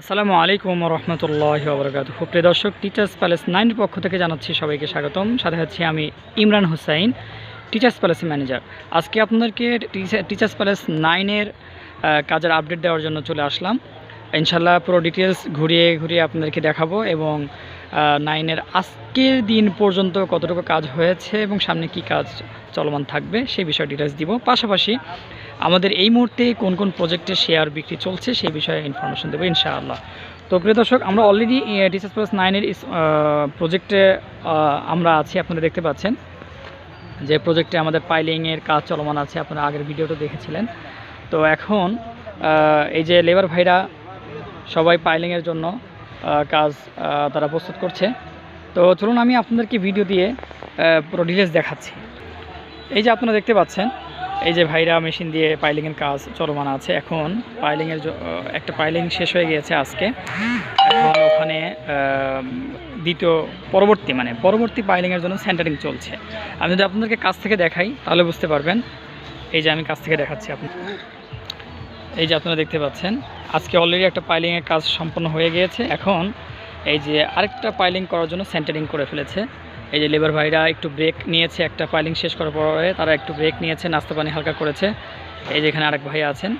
আসসালামু আলাইকুম রহমতুল্লাহ বরকাত প্রিয় দর্শক টিচার্স প্যালেস নাইনের পক্ষ থেকে জানাচ্ছি সবাইকে স্বাগতম। সাথে হচ্ছে আমি ইমরান হুসাইন টিচার্স প্যালেসের ম্যানেজার আজকে আপনাদেরকে টিচার্স প্যালেস নাইনের কাজের আপডেট দেওয়ার জন্য চলে আসলাম। ইনশাল্লাহ পুরো ডিটেলস ঘুরিয়ে ঘুরিয়ে আপনাদেরকে দেখাবো এবং নাইনের আজকের দিন পর্যন্ত কতটুকু কাজ হয়েছে এবং সামনে কি কাজ চলমান থাকবে সেই বিষয়ে ডিটেলস দিব। পাশাপাশি আমাদের এই মুহূর্তে কোন কোন প্রজেক্টে শেয়ার বিক্রি চলছে সেই বিষয়ে ইনফরমেশন দেবো ইনশাআল্লাহ। তো প্রিয় দর্শক, আমরা অলরেডি ডিসএস প্লাস নাইনের প্রজেক্টে আমরা আছি, আপনারা দেখতে পাচ্ছেন। যে প্রজেক্টে আমাদের পাইলিংয়ের কাজ চলমান আছে, আপনারা আগের ভিডিওটা দেখেছিলেন। তো এখন এই যে লেবার ভাইরা সবাই পাইলিংয়ের জন্য কাজ তারা প্রস্তুত করছে। তো চলুন আমি আপনাদেরকে ভিডিও দিয়ে পুরো ডিটেলস দেখাচ্ছি। এই যে আপনারা দেখতে পাচ্ছেন এই যে ভাইরা মেশিন দিয়ে পাইলিংয়ের কাজ চলমান আছে, এখন পাইলিংয়ের একটা পাইলিং শেষ হয়ে গিয়েছে আজকে। এখন ওখানে দ্বিতীয় পরবর্তী মানে পরবর্তী পাইলিংয়ের জন্য সেন্টারিং চলছে। আমি যদি আপনাদেরকে কাছ থেকে দেখাই, তাহলে বুঝতে পারবেন। এই যে আমি কাছ থেকে দেখাচ্ছি আপনি এই যে আপনারা দেখতে পাচ্ছেন, আজকে অলরেডি একটা পাইলিংয়ের কাজ সম্পন্ন হয়ে গিয়েছে। এখন এই যে আরেকটা পাইলিং করার জন্য সেন্টারিং করে ফেলেছে। এই যে লেবার ভাইরা একটু ব্রেক নিয়েছে, একটা পাইলিং শেষ করার পরে তারা একটু ব্রেক নিয়েছে, নাস্তা পানি হালকা করেছে। এই যে এখানে আরেক ভাই আছেন।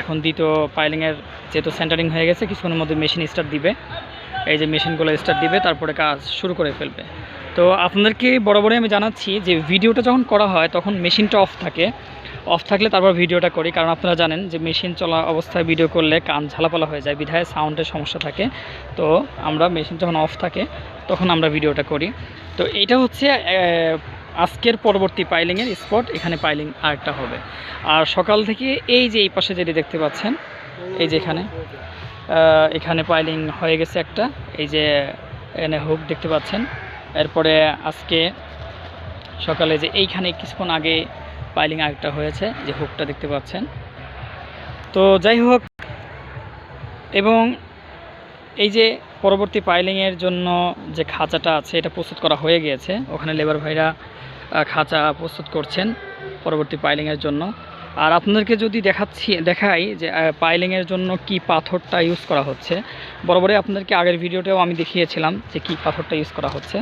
এখন দ্বিতীয় পাইলিংয়ের যেহেতু সেন্টারিং হয়ে গেছে, কিছুক্ষণের মধ্যে মেশিন স্টার্ট দিবে। এই যে মেশিনগুলো স্টার্ট দিবে, তারপরে কাজ শুরু করে ফেলবে। তো আপনাদেরকে বরাবরই আমি জানাচ্ছি যে ভিডিওটা যখন করা হয়, তখন মেশিনটা অফ থাকে। অফ থাকলে তারপর ভিডিওটা করি। কারণ আপনারা জানেন যে মেশিন চলা অবস্থায় ভিডিও করলে কান ঝালাপালা হয়ে যায়, বিধায় সাউন্ডের সমস্যা থাকে। তো আমরা মেশিন যখন অফ থাকে, তখন আমরা ভিডিওটা করি। তো এটা হচ্ছে আজকের পরবর্তী পাইলিংয়ের স্পট, এখানে পাইলিং আরেকটা হবে। আর সকাল থেকে এই যে এই পাশে যেটি দেখতে পাচ্ছেন, এই যে এখানে এখানে পাইলিং হয়ে গেছে একটা, এই যে এখানে হুক দেখতে পাচ্ছেন। এরপরে আজকে সকালে যে এইখানে কিছুক্ষণ আগে পাইলিং আরেকটা হয়েছে যে হুকটা দেখতে পাচ্ছেন। তো যাই হোক, এবং এই যে পরবর্তী পাইলিংয়ের জন্য যে খাঁচাটা আছে, এটা প্রস্তুত করা হয়ে গিয়েছে। ওখানে লেবার ভাইরা খাঁচা প্রস্তুত করছেন পরবর্তী পাইলিংয়ের জন্য। আর আপনাদেরকে যদি দেখাচ্ছি, দেখাই যে পাইলিংয়ের জন্য কি পাথরটা ইউজ করা হচ্ছে। বরাবরই আপনাদেরকে আগের ভিডিওতেও আমি দেখিয়েছিলাম যে কি পাথরটা ইউজ করা হচ্ছে।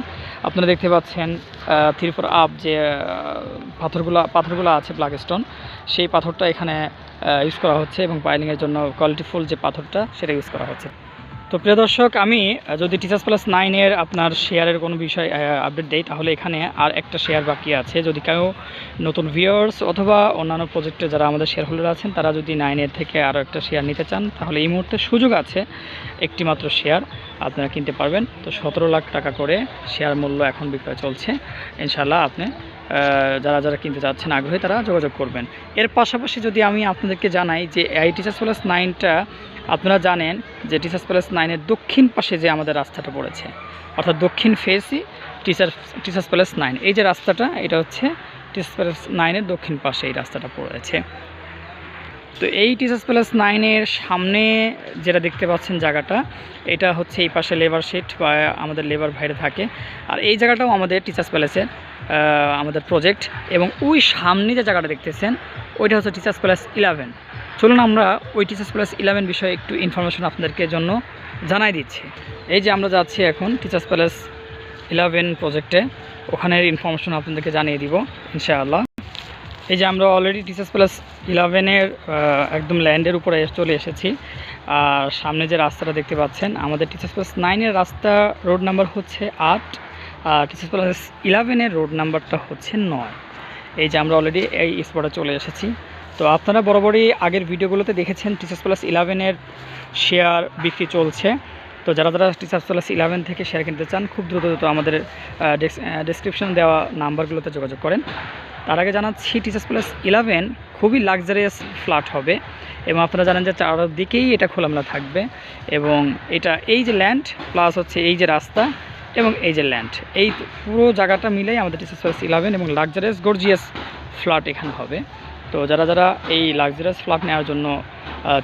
আপনারা দেখতে পাচ্ছেন থ্রি ফোর আপ যে পাথরগুলো পাথরগুলো আছে ব্ল্যাক স্টোন সেই পাথরটা এখানে ইউজ করা হচ্ছে এবং পাইলিংয়ের জন্য কোয়ালিটিফুল যে পাথরটা, সেটা ইউজ করা হচ্ছে। তো প্রিয় দর্শক, আমি যদি টিচার্স প্লাস নাইনের আপনার শেয়ারের কোনো বিষয় আপডেট দেই, তাহলে এখানে আর একটা শেয়ার বাকি আছে। যদি কেউ নতুন ভিউয়ার্স অথবা অন্যান্য প্রজেক্টে যারা আমাদের শেয়ার হোল্ডার আছেন, তারা যদি নাইনের থেকে আরও একটা শেয়ার নিতে চান, তাহলে এই মুহূর্তে সুযোগ আছে একটি মাত্র শেয়ার আপনারা কিনতে পারবেন। তো সতেরো লাখ টাকা করে শেয়ার মূল্য এখন বিক্রয় চলছে। ইনশাল্লাহ আপনি যারা যারা কিনতে চাচ্ছেন আগ্রহী, তারা যোগাযোগ করবেন। এর পাশাপাশি যদি আমি আপনাদেরকে জানাই যে, এই টিচার্স প্লাস নাইনটা আপনারা জানেন যে টিচার্স প্লাস নাইনের দক্ষিণ পাশে যে আমাদের রাস্তাটা পড়েছে, অর্থাৎ দক্ষিণ ফেসই টিচার টিচার্স প্লাস নাইন। এই যে রাস্তাটা, এটা হচ্ছে টিচার্স প্লাস নাইনের দক্ষিণ পাশে এই রাস্তাটা পড়েছে। তো এই টিচার্স প্লাস নাইনের সামনে যেটা দেখতে পাচ্ছেন জায়গাটা, এটা হচ্ছে এই পাশে লেবার শিট বা আমাদের লেবার ভাইরে থাকে। আর এই জায়গাটাও আমাদের টিচার্স প্যালেসের আমাদের প্রজেক্ট এবং ওই সামনে যে জায়গাটা দেখতেছেন, ওইটা হচ্ছে টিচার্স প্লাস ইলেভেন চলুন আমরা ওই টিচার্স প্লাস ইলেভেন বিষয়ে একটু ইনফরমেশন আপনাদেরকে জন্য জানাই দিচ্ছি। এই যে আমরা যাচ্ছি এখন টিচার্স প্যালেস ইলেভেন প্রজেক্টে ওখানের ইনফরমেশন আপনাদেরকে জানিয়ে দিব, ইনশাআল্লাহ। এই যে আমরা অলরেডি টিচার্স প্লাস ইলেভেনের একদম ল্যান্ডের উপরে চলে এসেছি। আর সামনে যে রাস্তাটা দেখতে পাচ্ছেন, আমাদের টিচার্স প্লাস নাইনের রাস্তা রোড নাম্বার হচ্ছে আট, আর টিচার্স প্লাস ইলেভেনের রোড নাম্বারটা হচ্ছে নয়। এই যে আমরা অলরেডি এই স্পটে চলে এসেছি। তো আপনারা বরাবরই আগের ভিডিওগুলোতে দেখেছেন টিচার্স প্লাস ইলেভেনের শেয়ার বিক্রি চলছে। তো যারা যারা টিচার্স প্লাস ইলেভেন থেকে শেয়ার কিনতে চান, খুব দ্রুত দ্রুত আমাদের ডিসক্রিপশন দেওয়া নাম্বারগুলোতে যোগাযোগ করেন। তার আগে জানাচ্ছি টিচার্স প্লাস ইলেভেন খুবই লাক্সারিয়াস ফ্ল্যাট হবে এবং আপনারা জানেন যে চারদিকেই এটা খোলামেলা থাকবে এবং এটা এই যে ল্যান্ড প্লাস হচ্ছে এই যে রাস্তা এবং এই যে ল্যান্ড এই পুরো জায়গাটা মিলেই আমাদের টিচার্স প্লাস ইলেভেন এবং লাক্সারিয়াস গর্জিয়াস ফ্ল্যাট এখানে হবে। তো যারা যারা এই লাক্সারিয়াস ফ্ল্যাট নেওয়ার জন্য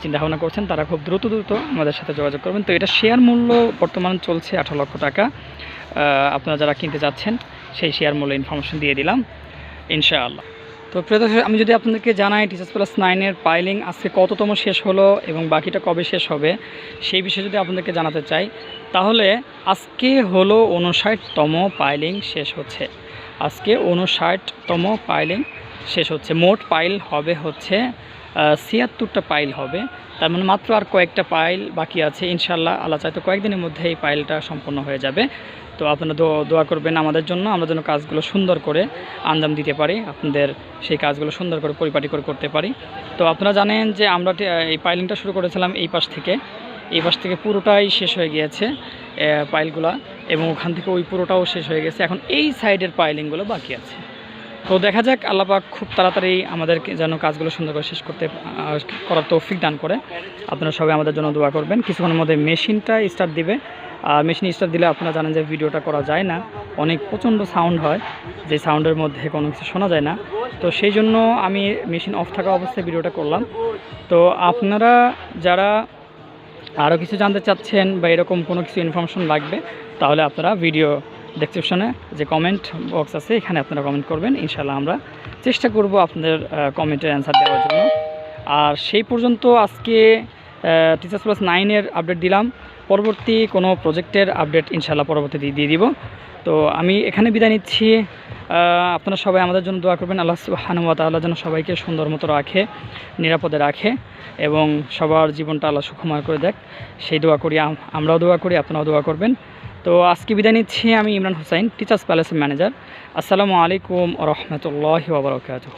চিন্তাভাবনা করছেন, তারা খুব দ্রুত দ্রুত আমাদের সাথে যোগাযোগ করবেন। তো এটা শেয়ার মূল্য বর্তমান চলছে আঠারো লক্ষ টাকা। আপনারা যারা কিনতে যাচ্ছেন, সেই শেয়ার মূল্য ইনফরমেশন দিয়ে দিলাম, ইনশাআল্লাহ। তো প্রিয় আমি যদি আপনাদেরকে জানাই টিচার্স প্লাস নাইনের পাইলিং আজকে কততম শেষ হলো এবং বাকিটা কবে শেষ হবে, সেই বিষয়ে যদি আপনাদেরকে জানাতে চাই, তাহলে আজকে হলো উনষাটতম পাইলিং শেষ হচ্ছে। আজকে উনষাটতম পাইলিং শেষ হচ্ছে। মোট পাইল হবে হচ্ছে ছিয়াত্তরটা পাইল হবে। তার মানে মাত্র আর কয়েকটা পাইল বাকি আছে। ইনশাল্লাহ আল্লাহ চাইতো কয়েকদিনের মধ্যে এই পাইলটা সম্পন্ন হয়ে যাবে। তো আপনারা দোয়া করবেন আমাদের জন্য। আমরা যেন কাজগুলো সুন্দর করে আঞ্জাম দিতে পারি, আপনাদের সেই কাজগুলো সুন্দর করে পরিপাটি করে করতে পারি। তো আপনারা জানেন যে আমরা এই পাইলিংটা শুরু করেছিলাম এই পাশ থেকে। এই পাশ থেকে পুরোটাই শেষ হয়ে গিয়েছে পাইলগুলা এবং ওখান থেকে ওই পুরোটাও শেষ হয়ে গেছে। এখন এই সাইডের পাইলিংগুলো বাকি আছে। তো দেখা যাক, আল্লাপাক খুব তাড়াতাড়ি আমাদেরকে যেন কাজগুলো সুন্দর করে শেষ করতে করার তৌফিক দান করে। আপনারা সবাই আমাদের জন্য দোয়া করবেন। কিছুক্ষণের মধ্যে মেশিনটা স্টার্ট দিবে। আর মেশিন স্টার্ট দিলে আপনারা জানেন যে ভিডিওটা করা যায় না। অনেক প্রচণ্ড সাউন্ড হয়, যে সাউন্ডের মধ্যে কোনো কিছু শোনা যায় না। তো সেই জন্য আমি মেশিন অফ থাকা অবস্থায় ভিডিওটা করলাম। তো আপনারা যারা আরও কিছু জানতে চাচ্ছেন বা এরকম কোনো কিছু ইনফরমেশন লাগবে, তাহলে আপনারা ভিডিও ডেসক্রিপশনে যে কমেন্ট বক্স আছে, এখানে আপনারা কমেন্ট করবেন। ইনশাল্লাহ আমরা চেষ্টা করব আপনাদের কমেন্টের অ্যান্সার দেওয়ার জন্য। আর সেই পর্যন্ত আজকে টিচার্স প্লাস নাইনের আপডেট দিলাম। পরবর্তী কোনো প্রজেক্টের আপডেট ইনশাল্লাহ পরবর্তীতে দিয়ে দিব। তো আমি এখানে বিদায় নিচ্ছি। আপনারা সবাই আমাদের জন্য দোয়া করবেন। আল্লাহ সুবাহানুয়া তাল্লাহ যেন সবাইকে সুন্দর মতো রাখে, নিরাপদে রাখে এবং সবার জীবনটা আল্লাহ সুখময় করে দেখ। সেই দোয়া করি আমরাও দোয়া করি, আপনারাও দোয়া করবেন। তো আজকে বিদায় নিচ্ছি আমি ইমরান হোসাইন টিচার্স প্যালেসের ম্যানেজার আসসালামু আলাইকুম রহমতুল্লাহ ওবরাকাতুহ